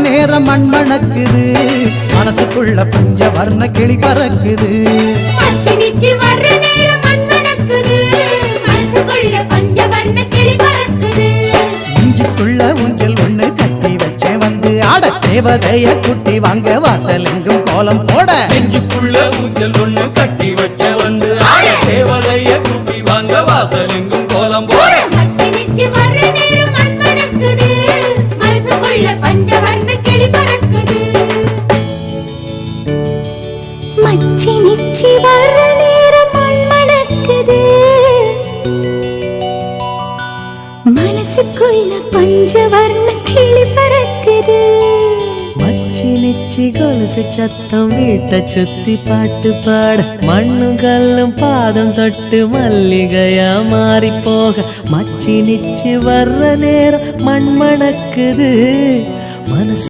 நேரம் மண் மணக்குது மனசுக்குள்ள பஞ்ச வர்ண கிளி பறக்குது. இஞ்சிக்குள்ள ஊஞ்சல் ஒண்ணு கட்டி வச்சேன் வந்து. ஆட தேவதைய குட்டி வாங்க வாசல் எங்கும் கோலம் போட. நெஞ்சுக்குள்ள ஊஞ்சல் ஒண்ணு கட்டி வச்ச வந்து. ஆட தேவதைய குட்டி வாங்க வாசல் எங்கும் கோலம் போட. மச்சி மச்சி நிச்சி வர்ற நேரம் மண் மணக்குது மனசுக்குள்ள பஞ்சவர்ண கிளி பறக்குது. மச்சி நிச்சி கொலுசு சத்தம் வீட்டை சுத்தி பாட்டு பாட மண்ணும் கல்லும் பாதம் தொட்டு மல்லிகையா மாறி போக மச்சி நிச்சி வர்ற நேரம் மண் மணக்குது மனசு